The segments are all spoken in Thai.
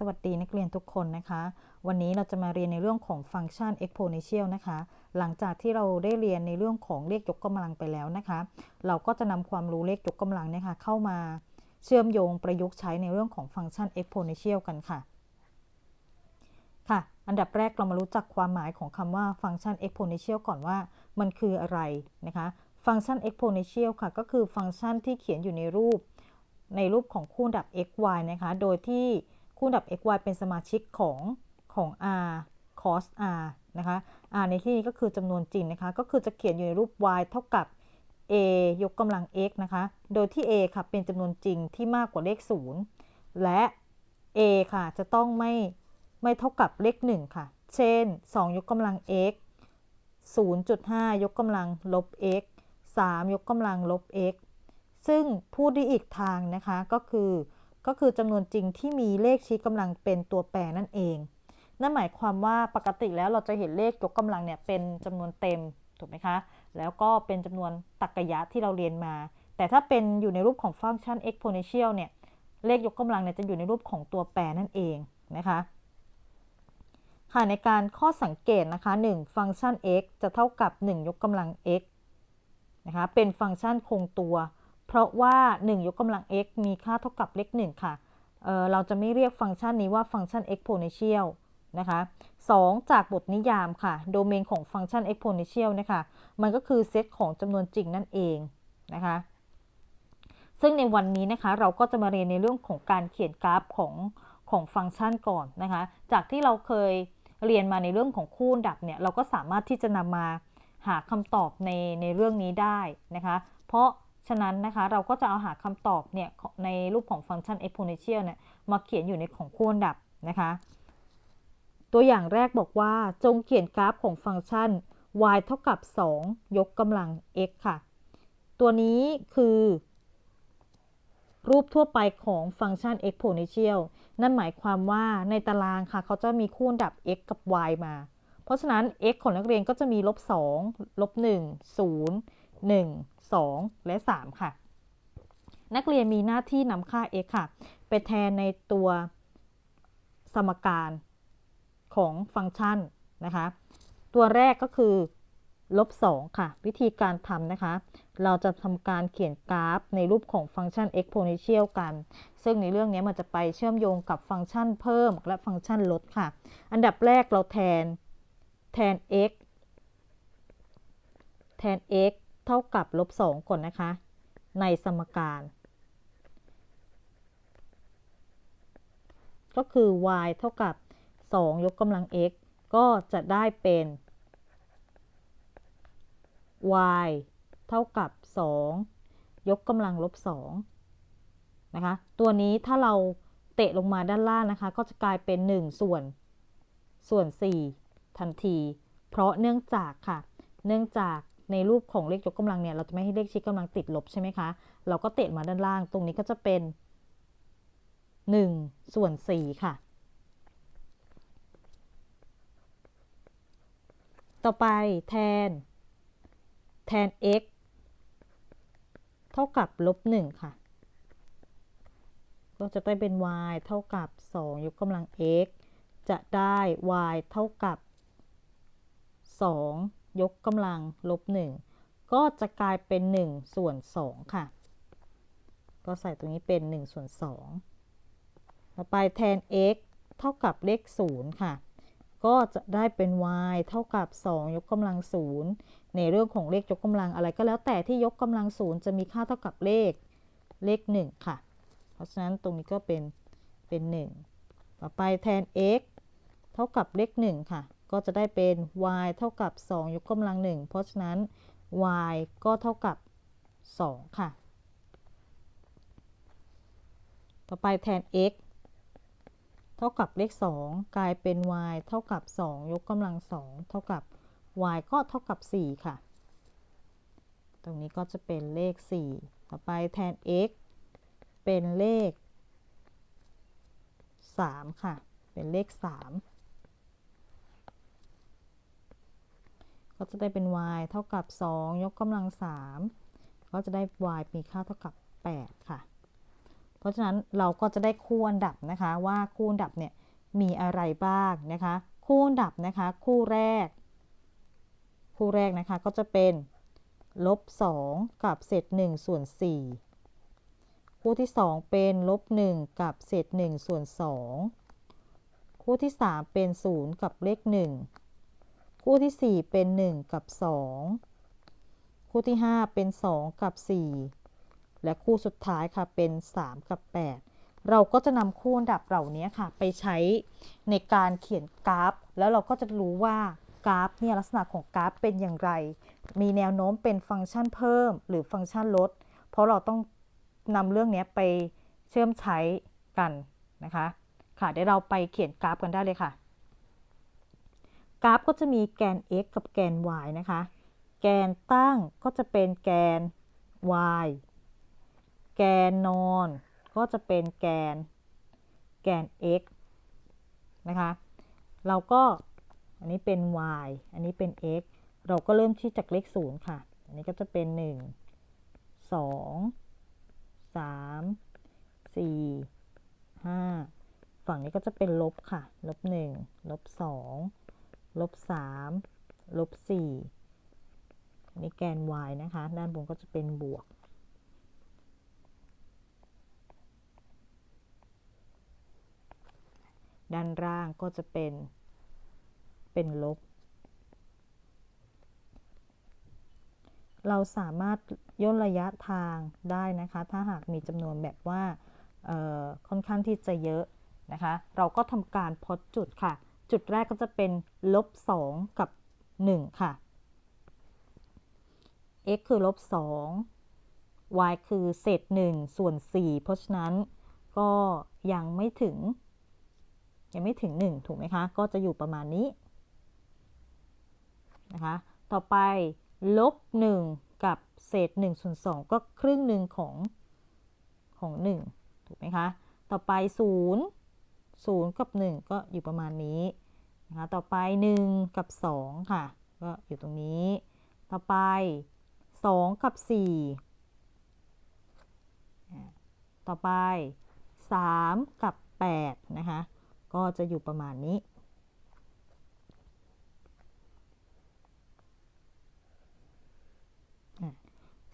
สวัสดีนักเรียนทุกคนนะคะ วันนี้เราจะมาเรียนในเรื่องของฟังก์ชัน exponential นะคะ หลังจากที่เราได้เรียนในเรื่องของเลขยกกำลังไปแล้วนะคะ เราก็จะนำความรู้เลขยกกำลังเนะคะเข้ามาเชื่อมโยงประยุกต์ใช้ในเรื่องของฟังก์ชัน exponential กันค่ะ ค่ะ อันดับแรกเรามารู้จักความหมายของคำว่าฟังก์ชัน exponential ก่อนว่ามันคืออะไรนะคะ ฟังก์ชัน exponential ค่ะ ก็คือฟังก์ชันที่เขียนอยู่ในรูปในรูปของคู่ดับ x y นะคะ โดยที่ คู่ดับ x y เป็นสมาชิกของของ r cos r นะคะ r ในที่นี้ก็คือจำนวนจริงนะคะ ก็คือจะเขียนอยู่ในรูป y เท่ากับ a ยกกำลัง x นะคะ โดยที่ a ค่ะเป็นจำนวนจริงที่มากกว่าเลข 0 และ a ค่ะจะต้องไม่ไม่เท่ากับเลข 1 ค่ะ เช่น 2 ยกกำลัง x 0.5 ยกกำลังลบ x 3 ยกกำลังลบ x ซึ่งพูดได้อีกทางนะคะก็คือ ก็คือจำนวนจริงที่มีเลขชี้กำลังเป็นตัวแปรนั่นเอง นั่นหมายความว่าปกติแล้วเราจะเห็นเลขยกกำลังเนี่ยเป็นจำนวนเต็มถูกไหมคะ แล้วก็เป็นจำนวนตรรกะที่เราเรียนมา แต่ถ้าเป็นอยู่ในรูปของฟังก์ชัน exponential เนี่ย เลขยกกำลังเนี่ยจะอยู่ในรูปของตัวแปรนั่นเองนะคะ ค่ะในการข้อสังเกตนะคะ 1 ฟังก์ชัน x จะเท่ากับ 1 ยกกำลัง x นะคะ เป็นฟังก์ชันคงตัว เพราะว่า 1 ยกกำลัง x มีค่าเท่ากับเลข1ค่ะเเราจะไม่เรียกฟังก์ชันนี้ว่าฟังก์ชัน exponential นะคะ2จากบทนิยามค่ะ โดเมนของฟังก์ชัน exponential นะคะมันก็คือเซตของจำนวนจริงนั่นเองนะคะซึ่งในวันนี้นะคะเราก็จะมาเรียนในเรื่องของการเขียนกราฟของของฟังก์ชันก่อนนะคะ จากที่เราเคยเรียนมาในเรื่องของคูณดับเนี่ยเราก็สามารถที่จะนำมาหาคำตอบในในเรื่องนี้ได้นะคะ เพราะ ฉะนั้นนะคะเราก็จะเอาหาคำตอบเนี่ยในรูปของฟังก์ชัน exponential เนี่ยมาเขียนอยู่ในของคูณดับนะคะ ตัวอย่างแรกบอกว่าจงเขียนกราฟของฟังก์ชัน y เท่ากับ 2 ยกกำลัง x ค่ะ ตัวนี้คือ รูปทั่วไปของฟังก์ชัน exponential นั่นหมายความว่าในตารางค่ะ เขาจะมีคูณดับ x กับ y มา เพราะฉะนั้น x ของนักเรียนก็จะมีลบ2ลบ1 0 1 2 และ 3 ค่ะ นักเรียนมีหน้าที่นำค่า x ค่ะ ไปแทนในตัวสมการของฟังก์ชันนะคะ ตัวแรกก็คือลบ 2 ค่ะ วิธีการทำนะคะ เราจะทำการเขียนกราฟในรูปของฟังก์ชัน exponential กัน ซึ่งในเรื่องนี้มันจะไปเชื่อมโยงกับฟังก์ชันเพิ่มและฟังก์ชันลดค่ะ อันดับแรกเราแทนแทน x แทน x เท่ากับลบ2ก่อนนะคะ ในสมการ ก็คือ y เท่ากับ 2 ยกกำลัง x ก็จะได้เป็น y เท่ากับ 2 ยกกำลังลบ2นะคะ ตัวนี้ถ้าเราเตะลงมาด้านล่างนะคะ ก็จะกลายเป็น 1 ส่วน ส่วน 4 ทันที เพราะเนื่องจากค่ะ เนื่องจาก ในรูปของเลขยกกำลังเนี่ยเราจะไม่ให้เลขชี้กำลังติดลบใช่ไหมคะ เราก็เตะมาด้านล่าง ตรงนี้ก็จะเป็น 1 ส่วน 4 ค่ะ ต่อไปแทน แทน x เท่ากับลบ1ค่ะ ก็จะได้เป็น y เท่ากับ 2 ยกกำลัง x จะได้ y เท่ากับ 2 ยกกำลังลบ 1 ก็จะกลายเป็น 1 ส่วน 2 ค่ะ ก็ใส่ตรงนี้เป็น 1 ส่วน 2 ต่อไปแทน x เท่ากับเลข 0 ค่ะ ก็จะได้เป็น y เท่ากับ 2 ยกกำลัง 0 ในเรื่องของเลขยกกำลังอะไรก็แล้วแต่ที่ยกกำลัง 0 จะมีค่าเท่ากับเลขเลข 1 ค่ะ เพราะฉะนั้นตรงนี้ก็เป็นเป็น 1 ต่อไปแทน x เท่ากับเลข 1 ค่ะ ก็จะได้เป็น y เท่ากับ 2 ยกกำลัง 1 เพราะฉะนั้น y ก็เท่ากับ 2 ค่ะ ต่อไปแทน x เท่ากับเลข 2 กลายเป็น y เท่ากับ 2 ยกกำลัง 2 เท่ากับ y ก็เท่ากับ 4 ค่ะ ตรงนี้ก็จะเป็นเลข 4 ต่อไปแทน x เป็นเลข 3 ค่ะ เป็นเลข 3 ก็จะได้เป็น y เท่ากับ 2 ยกกำลัง 3 ก็จะได้ y มีค่าเท่ากับ 8 ค่ะ เพราะฉะนั้นเราก็จะได้คู่อันดับนะคะว่าคู่อันดับเนี่ยมีอะไรบ้างนะคะ คู่อันดับนะคะคู่แรก คู่แรกนะคะก็จะเป็นลบ 2 กับเศษ1ส่วน 4 คู่ที่ 2 เป็นลบ 1 กับเศษ1ส่วน 2 คู่ที่ 3 เป็น 0 กับเลข 1 คู่ที่ 4 เป็น 1 กับ 2 คู่ที่ 5 เป็น 2 กับ 4 และคู่สุดท้ายค่ะเป็น 3 กับ 8 เราก็จะนำคู่อันดับเหล่านี้ค่ะ ไปใช้ในการเขียนกราฟ แล้วเราก็จะรู้ว่ากราฟเนี่ยลักษณะของกราฟเป็นอย่างไร มีแนวโน้มเป็นฟังก์ชันเพิ่ม หรือฟังก์ชันลด เพราะเราต้องนำเรื่องนี้ไปเชื่อมใช้กันนะคะ ค่ะเดี๋ยวเราไปเขียนกราฟกันได้เลยค่ะ กราฟก็จะมีแกน x กับแกน y นะคะ แกนตั้งก็จะเป็นแกน y แกนนอนก็จะเป็นแกน แกน x นะคะ เราก็อันนี้เป็น y อันนี้เป็น x เราก็เริ่มที่จากเลข0ค่ะ อันนี้ก็จะเป็น 1 2 3 4 5 ฝั่งนี้ก็จะเป็นลบค่ะ ลบ 1 ลบ 2 ลบ3ลบ4อันนี้แกน y นะคะ ด้านบนก็จะเป็นบวก ด้านล่างก็จะเป็น เป็นลบ เราสามารถย่นระยะทางได้นะคะ ถ้าหากมีจำนวนแบบว่าค่อนข้างที่จะเยอะนะคะ เราก็ทำการพดจุดค่ะ จุดแรกก็จะเป็นลบ2กับ 1 ค่ะ x คือลบ2 y คือเศษ1ส่วน 4 เพราะฉะนั้นก็ยังไม่ถึง ยังไม่ถึง 1 ถูกไหมคะ ก็จะอยู่ประมาณนี้นะคะ ต่อไปลบ 1 กับเศษ1ส่วน2ก็ครึ่งหนึ่งของของ 1 ถูกไหมคะ ต่อไป 0 0 กับ 1 ก็อยู่ประมาณนี้นะคะ ต่อไป 1 กับ 2 ค่ะ ก็อยู่ตรงนี้ ต่อไป 2 กับ 4 ต่อไป 3 กับ 8 นะคะ ก็จะอยู่ประมาณนี้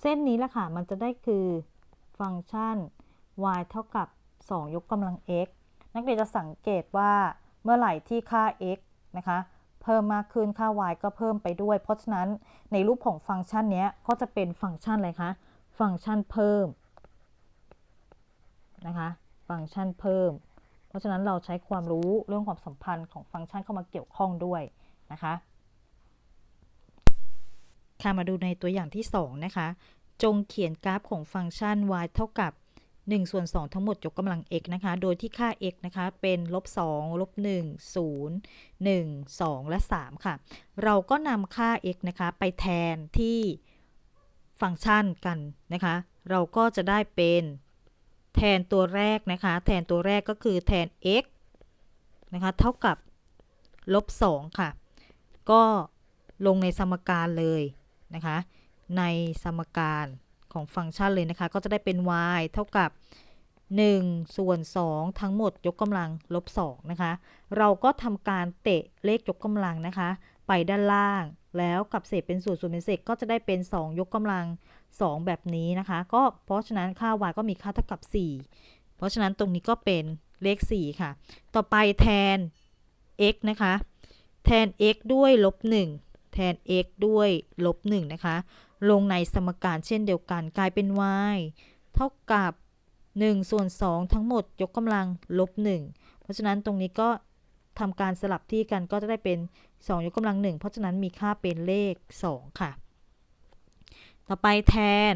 เส้นนี้แหละค่ะ มันจะได้คือฟังก์ชัน y เท่ากับ 2 ยกกำลัง x นักเรียนจะสังเกตว่าเมื่อไหร่ที่ค่า x นะคะ เพิ่มมากขึ้นค่า y ก็เพิ่มไปด้วย เพราะฉะนั้นในรูปของฟังก์ชันนี้ก็จะเป็นฟังก์ชันอะไรคะ ฟังก์ชันเพิ่มนะคะ ฟังก์ชันเพิ่ม เพราะฉะนั้นเราใช้ความรู้เรื่องความสัมพันธ์ของฟังก์ชันเข้ามาเกี่ยวข้องด้วยนะคะค่ะมาดูในตัวอย่างที่ 2 นะคะ จงเขียนกราฟของฟังก์ชัน y เท่ากับ 1 ส่วน 2 ทั้งหมดยกกำลัง x นะคะ โดยที่ค่า x นะคะ เป็นลบ2ลบ1 0 1 2 และ 3 ค่ะ เราก็นำค่า x นะคะ ไปแทนที่ฟังก์ชันกันนะคะ เราก็จะได้เป็นแทนตัวแรกนะคะ แทนตัวแรกก็คือแทน x นะคะ เท่ากับลบ2ค่ะ ก็ลงในสมการเลยนะคะ ในสมการ ของฟังก์ชันเลยนะคะ ก็จะได้เป็น y เท่ากับ 1 ส่วน 2 ทั้งหมดยกกำลังลบ2นะคะ เราก็ทำการเตะเลขยกกำลังนะคะ ไปด้านล่าง แล้วกับเศษเป็นส่วนส่วนเป็นเศษก็จะได้เป็น 2 ยกกำลัง 2 แบบนี้นะคะ ก็เพราะฉะนั้นค่า y ก็มีค่าเท่ากับ 4 เพราะฉะนั้นตรงนี้ก็เป็นเลข 4 ค่ะ ต่อไปแทน x นะคะ แทน x ด้วยลบ1แทน x ด้วยลบ1นะคะ ลงในสมการเช่นเดียวกันกลายเป็น y เท่ากับ1ส่วน2ทั้งหมดยกกำลังลบ 1 เพราะฉะนั้นตรงนี้ก็ทำการสลับที่กันก็จะได้เป็น 2 ยกกำลัง 1 เพราะฉะนั้นมีค่าเป็นเลข 2 ค่ะ ต่อไปแทน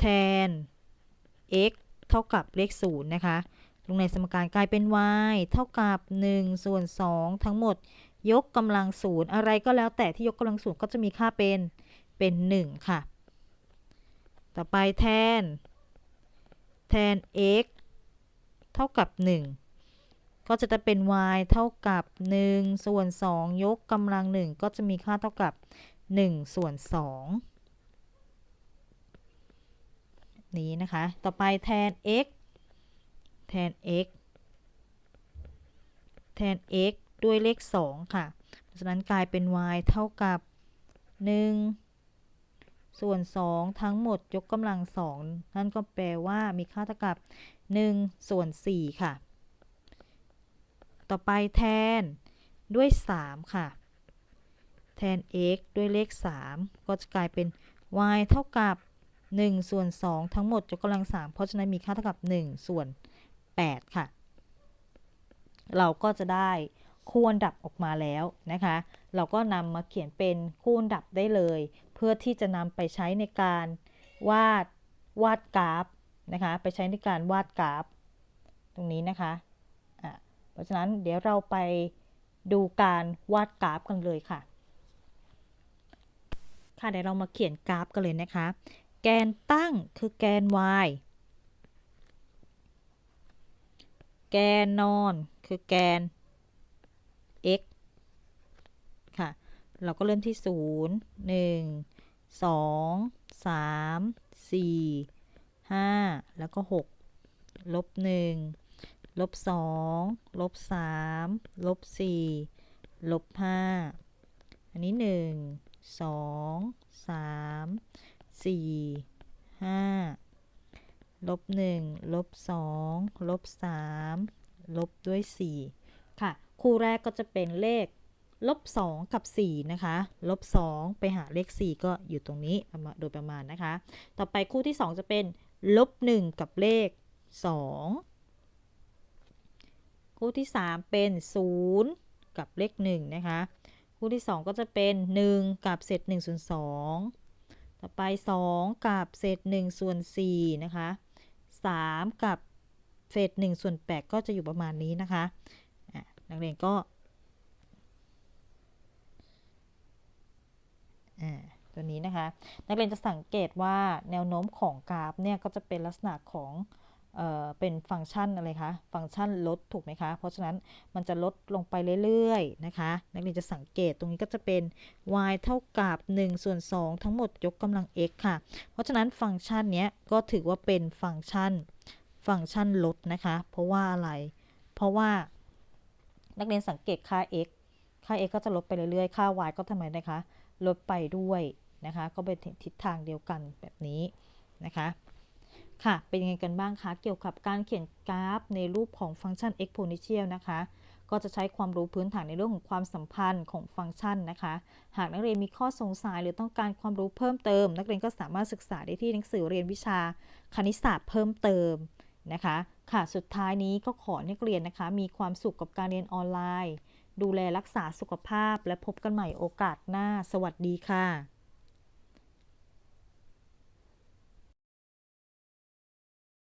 แทน x เท่ากับเลข 0 นะคะ ลงในสมการกลายเป็น y เท่ากับ 1 ส่วน 2 ทั้งหมด ยกกำลัง 0 อะไรก็แล้วแต่ที่ยกกำลัง 0 ก็จะมีค่าเป็น เป็น 1 ค่ะ ต่อไปแทน แทน x เท่ากับ 1 ก็จะได้เป็น y เท่ากับ 1 ส่วน 2 ยกกำลัง 1 ก็จะมีค่าเท่ากับ 1 ส่วน 2 นี้นะคะ ต่อไปแทน x แทน x แทน x ด้วยเลข 2 ค่ะ เพราะฉะนั้นกลายเป็น y เท่ากับ 1 ส่วน 2 ทั้งหมดยกกำลัง 2 นั่นก็แปลว่ามีค่าเท่ากับ 1 ส่วน 4 ค่ะ ต่อไปแทนด้วย 3 ค่ะ แทน x ด้วยเลข 3 ก็จะกลายเป็น y เท่ากับ 1 ส่วน 2 ทั้งหมดยกกำลัง 3 เพราะฉะนั้นมีค่าเท่ากับ 1 ส่วน 8 ค่ะ เราก็จะได้คูณดับออกมาแล้วนะคะ เราก็นำมาเขียนเป็นคูณดับได้เลย พื่อที่จะนำไปใช้ในการวาดวาดกราฟนะคะไปใช้ในการวาดกราฟ ตรงนี้นะคะะเพราะฉะนั้นเดี๋ยวเราไปดูการวาดกราฟกันเลยค่ะ ค่ะเดี๋ยวเรามาเขียนกราฟกันเลยนะคะ แกนตั้งคือแกน y แกนนอนคือแกน x ค่ะ เราก็เริ่มที่ 0 1 2 3 4 5 แล้วก็ 6 ลบ 1 ลบ 2 ลบ 3 ลบ 4 ลบ 5 อันนี้ 1 2 3 4 5 ลบ 1 ลบ 2 ลบ 3 ลบด้วย 4 ค่ะ คู่แรกก็จะเป็นเลข ลบ2กับ 4 นะคะ ลบ 2 ไปหาเลข 4 ก็อยู่ตรงนี้โดยประมาณนะคะ ต่อไปคู่ที่ 2 จะเป็นลบ 1 กับเลข 2 คู่ที่ 3 เป็น 0 กับเลข 1 นะคะ คู่ที่ 2 ก็จะเป็น 1 กับเศษ1ส่วน2ต่อไป 2 กับเศษ1ส่วน4นะคะ 3 กับเศษ1ส่วน8ก็จะอยู่ประมาณนี้นะคะนักเรียนก็ ตัวนี้นะคะ นักเรียนจะสังเกตว่าแนวโน้มของกราฟเนี่ยก็จะเป็นลักษณะของเออเป็นฟังก์ชันอะไรคะ ฟังก์ชันลดถูกไหมคะ เพราะฉะนั้นมันจะลดลงไปเรื่อยๆนะคะ นักเรียนจะสังเกตตรงนี้ก็จะเป็น y เท่ากับ1ส่วน2ทั้งหมดยกกำลัง x ค่ะ เพราะฉะนั้นฟังก์ชันนี้ก็ถือว่าเป็นฟังก์ชัน ฟังก์ชันลดนะคะ เพราะว่าอะไร เพราะว่านักเรียนสังเกตค่า x ค่า x ก็จะลดไปเรื่อยๆ ค่า y ก็ทำไมนะคะ ลดไปด้วยนะคะ ก็เป็นทิศทางเดียวกันแบบนี้นะคะค่ะ เป็นยังไงกันบ้างคะ เกี่ยวกับการเขียนกราฟในรูปของฟังก์ชัน exponential นะคะ ก็จะใช้ความรู้พื้นฐานในเรื่องของความสัมพันธ์ของฟังก์ชันนะคะ หากนักเรียนมีข้อสงสัยหรือต้องการความรู้เพิ่มเติม นักเรียนก็สามารถศึกษาได้ที่หนังสือเรียนวิชาคณิตศาสตร์เพิ่มเติมนะคะ ค่ะ สุดท้ายนี้ก็ขอนักเรียนนะคะ มีความสุขกับการเรียนออนไลน์ ดูแลรักษาสุขภาพและพบกันใหม่โอกาสหน้า สวัสดีค่ะ